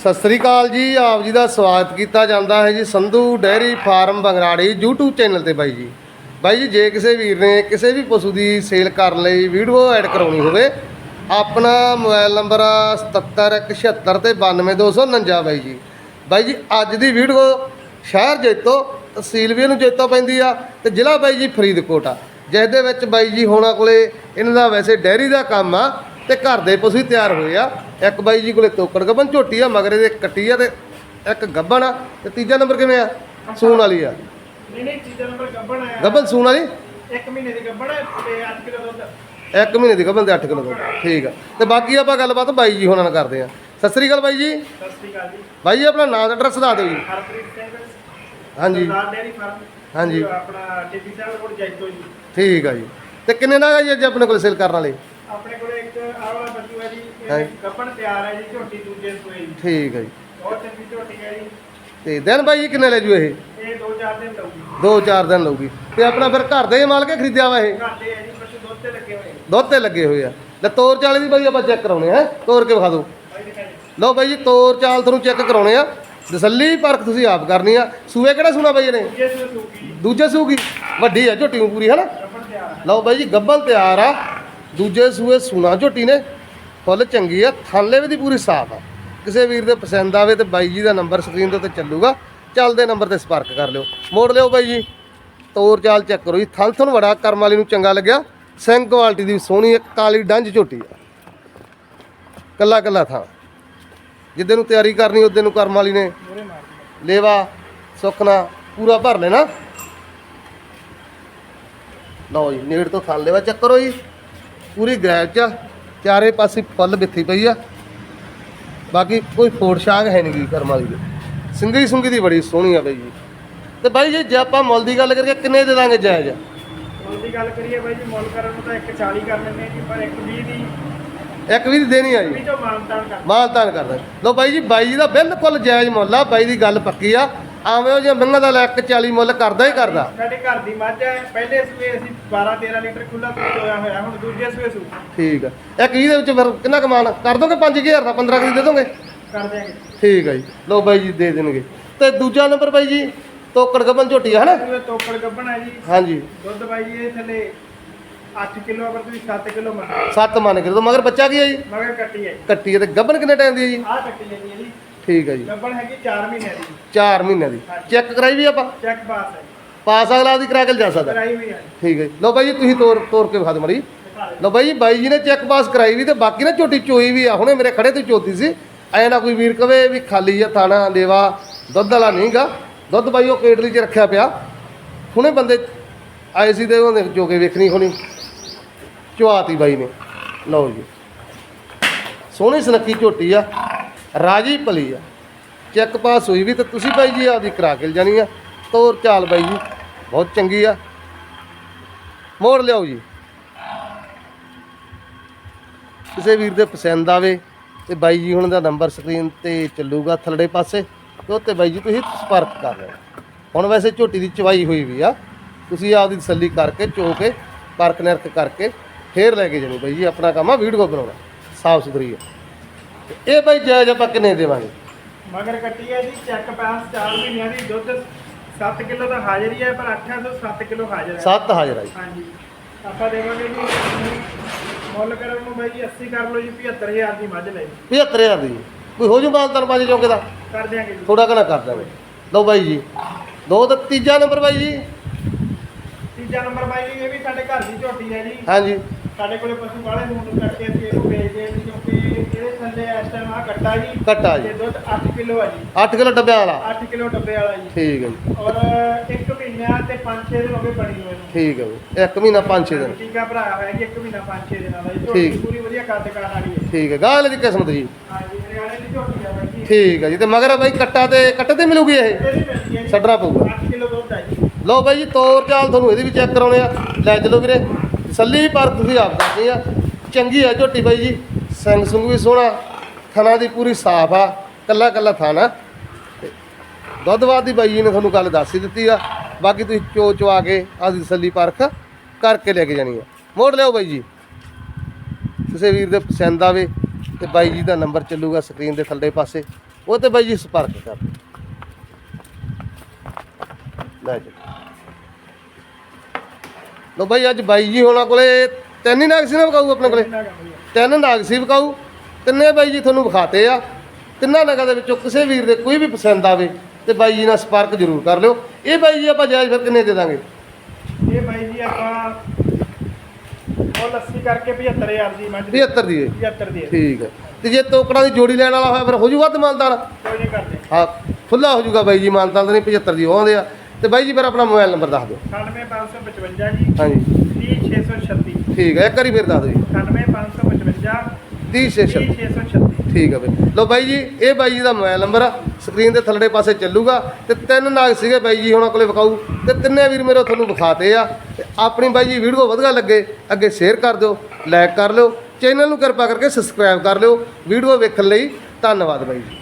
ਸਤਿ ਸ੍ਰੀ ਅਕਾਲ ਜੀ, ਆਪ ਜੀ ਦਾ ਸਵਾਗਤ ਕੀਤਾ ਜਾਂਦਾ ਹੈ ਜੀ Sandhu dairy farm Bangrari YouTube channel ਤੇ ਬਾਈ ਜੀ। ਬਾਈ ਜੀ, ਜੇ ਕਿਸੇ ਵੀਰ ਨੇ ਕਿਸੇ ਵੀ ਪਸ਼ੂ ਦੀ ਸੇਲ ਕਰਨ ਲਈ ਵੀਡੀਓ ਐਡ ਕਰਾਉਣੀ ਹੋਵੇ, ਆਪਣਾ ਮੋਬਾਈਲ ਨੰਬਰ 7717 ਤੇ 92249 ਬਾਈ ਜੀ। ਬਾਈ ਜੀ, ਅੱਜ ਦੀ ਵੀਡੀਓ ਸ਼ਹਿਰ ਜੇਤੋ, ਤਹਿਸੀਲ ਵੀ ਇਹਨੂੰ ਜੈਤੋ ਪੈਂਦੀ ਆ ਤੇ ਜ਼ਿਲ੍ਹਾ ਬਾਈ ਜੀ ਫਰੀਦਕੋਟ ਆ। ਜਿਸ ਦੇ ਵਿੱਚ ਬਾਈ ਜੀ ਹੋਣਾ ਕੋਲੇ ਇਹਨਾਂ ਦਾ ਵੈਸੇ ਡੈਰੀ ਦਾ ਕੰਮ ਆ ਤੇ ਘਰ ਦੇ ਪਸ਼ੂ ਹੀ ਤਿਆਰ ਹੋਏ ਆ। ਇੱਕ ਬਾਈ ਜੀ ਕੋਲੇ ਤੋਕੜ ਗੱਬਨ ਝੋਟੀ ਆ ਮਗਰੇ ਦੇ ਕੱਟੀ ਆ ਤੇ ਇੱਕ ਗੱਬਣ ਆ। ਤੇ ਤੀਜਾ ਨੰਬਰ ਕਿਵੇਂ ਆ? ਸੂਣ ਵਾਲੀ ਆ। ਨਹੀਂ ਨਹੀਂ ਤੀਜਾ ਨੰਬਰ ਗੱਬਣ ਆਇਆ ਗੱਬਨ ਸੂਣ ਵਾਲੀ? ਇੱਕ ਮਹੀਨੇ ਦੀ ਗੱਬਣ ਹੈ ਤੇ 8 ਕਿਲੋ ਦੁੱਧ। ਇੱਕ ਮਹੀਨੇ ਦੀ ਗੱਬਨ ਤੇ 8 ਕਿਲੋ ਦੁੱਧ। ਠੀਕ ਆ। ਤੇ ਬਾਕੀ ਆਪਾਂ ਗੱਲਬਾਤ ਬਾਈ ਜੀ ਹੋਣਾ ਨਾਲ ਕਰਦੇ ਆ। ਸਤਿ ਸ੍ਰੀ ਅਕਾਲ ਬਾਈ ਜੀ। ਸਤਿ ਸ੍ਰੀ ਅਕਾਲ ਜੀ। ਬਾਈ ਜੀ ਆਪਣਾ ਨਾਮ ਤੇ ਐਡਰੈਸ ਦੱਸ ਦਿਓ ਜੀ। ਹਰਪ੍ਰੀਤ ਸਿੰਘ। ਹਾਂਜੀ। ਸਰਦਾਰ ਡੇਅਰੀ ਫਾਰਮ ਹਾਂਜੀ। ਆਪਣਾ ਟੀਪੀ ਸਾਹਿਬ ਕੋਲ ਜੈਤੋ ਜੀ। ਠੀਕ ਆ ਜੀ। ਤੇ ਕਿੰਨੇ ਨਾਗ ਆ ਜੀ ਅੱਜ ਆਪਣੇ ਕੋਲ ਸੇਲ ਕਰਨ ਵਾਲੇ? ਆਪਣੇ ਕੋਲ ਇੱਕ ਆਹ ਵਾਲਾ ਬੱਚੂ ਹੈ ਜੀ ਹਾਂ। ਇਹ ਗੱਬਣ ਤਿਆਰ ਹੈ ਜੀ ਝੋਟੀ ਦੂਜੇ ਸੂਏ ਜੀ ਠੀਕ ਆ ਜੀ। ਬਹੁਤ ਚੰਗੀ ਝੋਟੀ ਹੈ ਜੀ। ਤੇ ਦਿਨ ਬਾਈ ਜੀ ਕਿੰਨੇ ਲੈ ਜੂ ਇਹ? ਇਹ 2-4 ਦਿਨ ਲਊਗੀ। 2-4 ਦਿਨ ਲਊਗੀ। ਤੇ ਆਪਣਾ ਫਿਰ ਘਰ ਦੇ ਮਾਲ ਕੇ ਖਰੀਦਿਆ ਵਾ ਇਹ? ਘਰ ਦੇ ਹੈ ਜੀ ਪਸ਼ੂ ਦੁੱਧ ਤੇ ਲੱਗੇ ਹੋਏ ਨੇ। ਦੁੱਧ ਤੇ ਲੱਗੇ ਹੋਏ ਆ। ਲੈ ਤੋਰ ਚਾਲ ਦੀ ਬਾਈ ਆਪਾਂ ਚੈੱਕ ਕਰਾਉਣੇ ਆ ਤੋਰ ਕੇ ਵਿਖਾ ਦਿਓ। ਭਾਈ ਦਿਖਾਈ ਲਓ ਬਾਈ ਜੀ ਤੋਰ ਚਾਲ ਤੁਹਾਨੂੰ ਚੈੱਕ ਕਰਾਉਣੇ ਆ। ਤਸੱਲੀ ਪਰਖ ਤੁਸੀਂ ਆਪ ਕਰਨੀ ਆ। ਸੂਏ ਕਿਹੜਾ ਸੁਣਾ ਬਾਈ ਨੇ ਦੂਜੇ ਸੂਏ ਸੂਗੀ। ਦੂਜੇ ਸੂਗੀ। ਵੱਡੀ ਆ ਝੋਟੀ ਪੂਰੀ ਹੈ ਨਾ ਗੱਬਣ ਤਿਆਰ ਹੈ ਲਓ ਬਾਈ ਜੀ ਗੱਬਲ ਤਿਆਰ ਆ। ਦੂਜੇ ਸੂਏ ਸੁਣਾ ਝੋਟੀ ਨੇ, ਫੁੱਲ ਚੰਗੀ ਆ, ਥੱਲੇ ਵੀ ਦੀ ਪੂਰੀ ਸਾਫ਼ ਆ। ਕਿਸੇ ਵੀਰ ਦੇ ਪਸੰਦ ਆਵੇ ਤੇ ਬਾਈ ਜੀ ਦਾ ਨੰਬਰ ਸਕਰੀਨ ਦੇ ਉੱਤੇ ਚੱਲੂਗਾ ਚੱਲਦੇ ਨੰਬਰ ਤੇ ਸੰਪਰਕ ਕਰ ਲਿਓ। ਮੋੜ ਲਿਓ ਬਾਈ ਜੀ। ਤੋਰ ਚਾਲ ਚੈੱਕ ਕਰੋ ਜੀ। ਥਲ ਤੁਹਾਨੂੰ ਬੜਾ ਕਰਮ ਵਾਲੀ ਨੂੰ ਚੰਗਾ ਲੱਗਿਆ। ਸਿੰਘ ਕੁਆਲਿਟੀ ਦੀ ਸੋਹਣੀ ਇੱਕ ਕਾਲੀ ਡੰਜ ਝੋਟੀ ਆ। ਕੱਲਾ ਕੱਲਾ ਥਾਂ। ਜਿੱਦੇ ਨੂੰ ਤਿਆਰੀ ਕਰਨੀ, ਉਹਦੇ ਨੂੰ ਕਰਮ ਵਾਲੀ ਨੇ। ਲੇਵਾ, ਸੁਖਨਾ, ਪੂਰਾ ਭਰ ਲੈਣਾ। ਲਓ ਜੀ, ਨੇੜ ਤੋਂ ਥਾਲ ਲੇਵਾ ਚੱਕ ਕਰੋ ਜੀ। ਪੂਰੀ ਗ੍ਰੈਪ ਚ ਆ, ਚਾਰੇ ਪਾਸੇ ਫੁੱਲ ਬਿੱਥੀ ਪਈ ਆ। ਬਾਕੀ ਕੋਈ ਫੋੜ ਸ਼ਾਗ ਹੈ ਨਹੀਂ ਗੀ ਕਰਮ ਵਾਲੀ ਦੀ। ਸਿੰਗਰੀ ਸੁੰਗੀ ਦੀ ਬੜੀ ਸੋਹਣੀ ਆ ਬਈ ਜੀ। ਤੇ ਬਾਈ ਜੀ ਜੇ ਆਪਾਂ ਮੁੱਲ ਦੀ ਗੱਲ ਕਰੀਏ ਕਿੰਨੇ ਦੇ ਦਾਂਗੇ ਜਾਇਜ਼? ਮੁੱਲ ਦੀ ਗੱਲ ਕਰੀਏ ਬਾਈ ਜੀ ਮੁੱਲ ਕਰਨ ਨੂੰ ਤਾਂ 140 ਕਰ ਲੈਂਦੇ ਜੀ ਪਰ 120 ਦੀ ਇੱਕ ਵੀ ਦੀ ਦੇਣੀ ਆ ਜੀ। ਵੀ ਤੋਂ ਮਾਨਤਾਨ ਕਰ ਮਾਲ ਤਾਨ ਕਰਦਾ। ਲਓ ਬਾਈ ਜੀ ਬਾਈ ਜੀ ਦਾ ਬਿਲਕੁਲ ਜਾਇਜ਼ ਮੁੱਲ ਆ। ਬਾਈ ਦੀ ਗੱਲ ਪੱਕੀ ਆ। ਆਵੇਂ ਉਹ ਜੇ ਮੰਗਾ ਦਾ ਲੈ 140 ਮੁੱਲ ਕਰਦਾ ਹੀ ਕਰਦਾ। ਸਾਡੇ ਘਰ ਦੀ ਮੱਝ ਹੈ ਪਹਿਲੇ ਸੂਏ ਅਸੀਂ 12 13 ਲੀਟਰ ਖੁੱਲਾ ਦੁੱਧ ਹੋਇਆ ਹੋਇਆ ਹੁਣ ਦੂਜੇ ਸੂਏ ਸੂ ਠੀਕ ਆ। ਇੱਕ ਇਹਦੇ ਵਿੱਚ ਫਿਰ ਕਿੰਨਾ ਕਮਾਨ ਕਰ ਦੋਗੇ 5000 ਦਾ 15 ਕਿਲੋ ਦੇ ਦੋਗੇ? ਕਰ ਦਿਆਂਗੇ। ਠੀਕ ਆ ਜੀ। ਲਓ ਬਾਈ ਜੀ ਦੇ ਦੇਣਗੇ। ਤੇ ਦੂਜਾ ਨੰਬਰ ਬਾਈ ਜੀ ਤੋਕੜ ਗੱਬਨ ਝੋਟੀ ਆ ਹਨਾ? ਤੋਕੜ ਗੱਭਣਾ ਜੀ। ਹਾਂਜੀ। ਦੁੱਧ ਬਾਈ ਜੀ ਇਹ ਥੱਲੇ 8 ਕਿਲੋ ਅਗਰ ਤੁਸੀਂ 7 ਕਿਲੋ ਮੰਨ ਸੱਤ ਮੰਨ ਕੇ ਤੋਂ ਮਗਰ ਬੱਚਾ ਕੀ ਆ ਜੀ? ਮਗਰ ਕੱਟੀ ਹੈ ਕੱਟੀ ਆ ਤੇ ਗੱਬਨ ਕਿੰਨੇ ਟਾਈਮ ਦੀ ਆ ਜੀ? ਆਹ ਕੱਟੀ ਜਾਂਦੀ ਹੈ ਜੀ ਠੀਕ ਆ ਜੀ। ਗੱਭਣ ਹੈਗੀ 4 ਮਹੀਨਿਆਂ ਦੀ। 4 ਮਹੀਨਿਆਂ ਦੀ। ਚੈੱਕ ਕਰਾਈ ਵੀ ਆਪਾਂ? ਚੈੱਕ ਪਾਸ ਹੈ ਪਾਸ ਅਗਲਾ ਦੀ ਕਰਾ ਕੇ ਜਾ ਸਕਦਾ। ਕਰਾਈ ਹੋਈ ਹੈ ਠੀਕ ਹੈ ਜੀ। ਲਓ ਬਾਈ ਜੀ ਤੁਸੀਂ ਤੋਰ ਤੋਰ ਕੇ ਵਿਖਾ ਦਿਓ ਮੜੀ ਲਓ ਬਾਈ ਜੀ ਬਾਈ ਜੀ ਨੇ ਚੈੱਕ ਪਾਸ ਕਰਾਈ ਵੀ ਤੇ ਬਾਕੀ ਨਾ ਝੋਟੀ ਚੋਈ ਵੀ ਆ। ਹੁਣੇ ਮੇਰੇ ਖੜੇ ਤੇ ਚੋਤੀ ਸੀ। ਐ ਨਾ ਕੋਈ ਵੀਰ ਕਵੇ ਵੀ ਖਾਲੀ ਆ ਥਾਣਾ ਲੇਵਾ ਦੁੱਧ ਵਾਲਾ ਨਹੀਂਗਾ ਦੁੱਧ ਬਾਈ ਉਹ ਕੇਟਲੀ 'ਚ ਰੱਖਿਆ ਪਿਆ। ਹੁਣੇ ਬੰਦੇ ਆਏ ਸੀ ਤੇ ਉਹਨੇ ਜੋਗੇ ਵੇਖਣੀ ਹੋਣੀ। ਚੁਆਤੀ ਬਾਈ ਨੇ। ਲਓ ਜੀ। ਸੋਹਣੀ ਸੁਨੱਖੀ ਝੋਟੀ ਆ। ਰਾਜੀ ਭਲੀ ਆ। ਚੈੱਕ ਪਾਸ ਹੋਈ ਵੀ ਤੇ ਤੁਸੀਂ ਬਾਈ ਜੀ ਆਪਦੀ ਕਰਾ ਕੇ ਜਾਣੀ ਆ। ਤੋਰ ਚਾਲ ਬਾਈ ਜੀ, ਬਹੁਤ ਚੰਗੀ ਆ। ਮੋੜ ਲਿਆਓ ਜੀ। ਕਿਸੇ ਵੀਰ ਦੇ ਪਸੰਦ ਆਵੇ ਤੇ ਬਾਈ ਜੀ ਹੁਣ ਦਾ ਨੰਬਰ ਸਕਰੀਨ ਤੇ ਚੱਲੂਗਾ ਥੱਲੜੇ ਪਾਸੇ ਤੇ ਉੱਤੇ ਬਾਈ ਜੀ ਤੁਸੀਂ ਸੰਪਰਕ ਕਰ ਲਿਓ ਹੁਣ ਵੈਸੇ ਝੋਟੀ ਦੀ ਚਵਾਈ ਹੋਈ ਵੀ ਆ। ਤੁਸੀਂ ਆਪਦੀ ਤਸੱਲੀ ਕਰਕੇ ਚੋ ਕੇ ਪਰਖ ਨਿਰਖ ਕਰਕੇ ਫੇਰ ਲੈ ਕੇ ਜਾਣੀ ਬਾਈ ਜੀ, ਆਪਣਾ ਕੰਮ ਆ, ਵੀਡੀਓ ਬਣਾਉਣਾ। ਸਾਫ਼ ਸੁਥਰੀ ਆ। ਇਹ ਬਾਈ ਜਾਇਜ਼ ਆਪਾਂ ਕਿੰਨੇ ਦੇਵਾਂਗੇ? ਮਗਰ ਕੱਟੀ ਹੈ ਜੀ ਚੈੱਕ ਪਾਸ 4 ਮਹੀਨਿਆਂ ਦੀ ਦੁੱਧ 7 ਕਿਲੋ ਦਾ ਹਾਜ਼ਰ ਹੀ ਹੈ ਪਰ 8 ਤੋਂ 7 ਕਿਲੋ ਹਾਜ਼ਰ ਹੈ। ਸੱਤ ਹਾਜ਼ਰ ਆ ਜੀ। ਹਾਂਜੀ। ਆਪਾਂ ਦੇਵਾਂਗੇ ਜੀ ਮੁੱਲ ਕਰਨ ਨੂੰ ਬਾਈ ਜੀ 80 ਕਰ ਲਓ ਜੀ 75000 ਦੀ ਮੱਝ ਲੈ ਜੀ। 75000 ਦੀ। ਕੋਈ ਹੋ ਜੂ ਤਨ ਪਾਜੇ ਚੌਂਕੇ ਦਾ? ਕਰ ਦਿਆਂਗੇ ਜੀ। ਥੋੜਾ ਘਣਾ ਕਰ ਦਾਂਗੇ ਲਓ ਬਾਈ ਜੀ। ਦੋ ਤੇ ਤੀਜਾ ਨੰਬਰ ਬਾਈ ਜੀ। ਤੀਜਾ ਨੰਬਰ ਬਾਈ ਜੀ ਇਹ ਵੀ ਸਾਡੇ ਘਰ ਦੀ ਝੋਟੀ ਹੈ ਜੀ। ਹਾਂਜੀ। ਸਾਡੇ ਕੋਲੇ ਪਸ਼ੂ ਵਾਲੇ ਹੁਣ ਕਰਕੇ ਅਸੀਂ ਇਹਨੂੰ ਵੇਚਦੇ ਹਾਂ ਜੀ ਕਿਉਂਕਿ ਇਹਦੇ ਥੱਲੇ ਇਸ ਟਾਈਮ ਆ ਕੱਟਾ ਜੀ ਕੱਟਾ ਜੀ। ਤੇ ਦੁੱਧ 8 ਕਿਲੋ ਆ ਜੀ। 8 ਕਿਲੋ ਡੱਬਿਆਂ ਵਾਲਾ? 8 ਕਿਲੋ ਡੱਬੇ ਵਾਲਾ ਜੀ। ਠੀਕ ਹੈ ਜੀ। ਔਰ ਇੱਕ ਮਹੀਨਾ ਤੇ 5-6 ਦਿਨ ਹੋ ਗਏ ਬਣੀ ਹੋਏ ਨੂੰ। ਠੀਕ ਹੈ ਜੀ। ਇੱਕ ਮਹੀਨਾ 5-6 ਦਿਨ। ਟੀਕਾ ਭਰਾਇਆ ਹੋਇਆ ਜੀ ਇੱਕ ਮਹੀਨਾ 5-6 ਦਿਨਾਂ ਦਾ ਜੀ। ਠੀਕ। ਝੋਟੀ ਪੂਰੀ ਵਧੀਆ ਕੱਦ ਕਾਠ ਵਾਲੀ ਹੈ ਠੀਕ ਹੈ ਗਾਲ ਦੀ ਕਿਸਮਤ ਜੀ। ਹਾਂਜੀ ਹਰਿਆਣੇ ਦੀ ਝੋਟੀ ਆ ਬਾਈ ਜੀ। ਠੀਕ ਹੈ ਜੀ। ਤੇ ਮਗਰ ਬਾਈ ਕੱਟਾ ਤੇ ਕੱਟੇ ਤੇ ਮਿਲੂਗੀ ਇਹ? ਇਹਦੀ ਮਿਲਦੀ ਹੈ ਜੀ। ਛੱਡਣਾ ਪਊਗਾ। 8 ਕਿਲੋ ਦੁੱਧ ਹੈ ਜੀ। ਲਓ ਬਾਈ ਜੀ ਤੋਰ ਚਾਲ ਤੁਹਾਨੂੰ ਇਹਦੀ ਵੀ ਚੈੱਕ ਕਰਾਉਣੇ ਆ। ਲੈ ਚਲੋ ਵੀਰੇ। ਸੱਲੀ ਪਰ ਤੁਸੀਂ ਆਪ ਦੱਸਦੇ ਆ। ਚੰਗੀ ਆ ਝੋਟੀ ਬਾਈ ਜੀ। ਸਿੰਘ ਸੁੰਗ ਵੀ ਸੋਹਣਾ। ਥਣਾ ਦੀ ਪੂਰੀ ਸਾਫ਼ ਆ। ਕੱਲਾ ਕੱਲਾ ਥਾਣਾ। ਦੁੱਧਵਾਦ ਦੀ ਬਾਈ ਜੀ ਨੇ ਤੁਹਾਨੂੰ ਗੱਲ ਦੱਸ ਹੀ ਦਿੱਤੀ ਆ। ਬਾਕੀ ਤੁਸੀਂ ਚੋ ਚਵਾ ਕੇ ਆਦੀ ਸੱਲੀ ਪਰਖ ਕਰਕੇ ਲੈ ਕੇ ਜਾਣੀ ਆ। ਮੋੜ ਲਿਓ ਬਾਈ ਜੀ। ਕਿਸੇ ਵੀਰ ਦੇ ਪਸੰਦ ਆਵੇ ਤੇ ਬਾਈ ਜੀ ਦਾ ਨੰਬਰ ਚੱਲੂਗਾ ਸਕਰੀਨ ਦੇ ਥੱਲੇ ਪਾਸੇ। ਉਹ ਤੇ ਬਾਈ ਜੀ ਸੰਪਰਕ ਕਰ। ਲੈ ਜੀ। ਲੋ ਬਾਈ ਅੱਜ ਬਾਈ ਜੀ ਹੋਣਾ ਕੋਲੇ ਤਿੰਨ ਹੀ ਨਾਗ ਸੀ ਨਾ ਵਿਕਾਊ ਆਪਣੇ ਕੋਲੇ? ਤਿੰਨ ਨਾਗ ਸੀ ਵਿਕਾਊ। ਤਿੰਨੇ ਬਾਈ ਜੀ ਤੁਹਾਨੂੰ ਵਿਖਾਤੇ ਆ। ਤਿੰਨਾਂ ਨਗਾਂ ਦੇ ਵਿੱਚੋਂ ਕਿਸੇ ਵੀਰ ਦੇ ਕੋਈ ਵੀ ਪਸੰਦ ਆਵੇ ਤੇ ਬਾਈ ਜੀ ਨਾਲ ਸੰਪਰਕ ਜ਼ਰੂਰ ਕਰ ਲਿਓ। ਇਹ ਬਾਈ ਜੀ ਆਪਾਂ ਜਾਇਜ਼ ਫਿਰ ਕਿੰਨੇ ਦੇ ਦਾਂਗੇ? ਇਹ ਬਾਈ ਜੀ ਆਪਾਂ ਉਹ ਲੱਸੀ ਕਰਕੇ 75000 ਦੀ ਮੱਝ ਦੀ 75 ਦੀ ਹੈ। 75 ਦੀ ਹੈ। ਠੀਕ ਹੈ। ਤੇ ਜੇ ਤੋਕੜਾਂ ਦੀ ਜੋੜੀ ਲੈਣ ਵਾਲਾ ਹੋਇਆ ਫਿਰ ਹੋ ਜੂਗਾ ਤੇ ਮਾਨਦਾਨ ਕੋਈ ਨਹੀਂ ਕਰਦੇ। ਹਾਂ ਖੁੱਲਾ ਹੋ ਜੂਗਾ ਬਾਈ ਜੀ ਤਾਂ ਨਹੀਂ 75 ਦੀ ਆਉਂਦੇ ਆ। ਤੇ ਬਾਈ ਜੀ ਫਿਰ ਆਪਣਾ ਮੋਬਾਈਲ ਨੰਬਰ ਦੱਸ ਦਿਓ। 98555 ਜੀ। ਹਾਂਜੀ। 30636 ਠੀਕ ਹੈ ਇੱਕ ਵਾਰੀ ਫਿਰ ਦੱਸ ਦਿਓ ਜੀ। 98555 306 30636 ਠੀਕ ਹੈ ਬਈ ਲੋ ਬਾਈ ਜੀ ਇਹ ਬਾਈ ਜੀ ਦਾ ਮੋਬਾਈਲ ਨੰਬਰ ਆ। ਸਕਰੀਨ ਦੇ ਥੱਲੜੇ ਪਾਸੇ ਚੱਲੂਗਾ। ਤੇ ਤਿੰਨ ਨਾਗ ਸੀਗੇ ਬਾਈ ਜੀ ਉਹਨਾਂ ਕੋਲੇ ਵਿਕਾਊ ਤੇ ਤਿੰਨੇ ਵੀਰ ਮੇਰੇ ਤੁਹਾਨੂੰ ਵਿਖਾਤੇ ਆ। ਤੇ ਆਪਣੀ ਬਾਈ ਜੀ ਵੀਡੀਓ ਵਧੀਆ ਲੱਗੇ ਅੱਗੇ ਸ਼ੇਅਰ ਕਰ ਦਿਓ ਲਾਈਕ ਕਰ ਲਿਓ। ਚੈਨਲ ਨੂੰ ਕਿਰਪਾ ਕਰਕੇ ਸਬਸਕ੍ਰਾਈਬ ਕਰ ਲਿਓ। ਵੀਡੀਓ ਵੇਖਣ ਲਈ ਧੰਨਵਾਦ ਬਾਈ ਜੀ।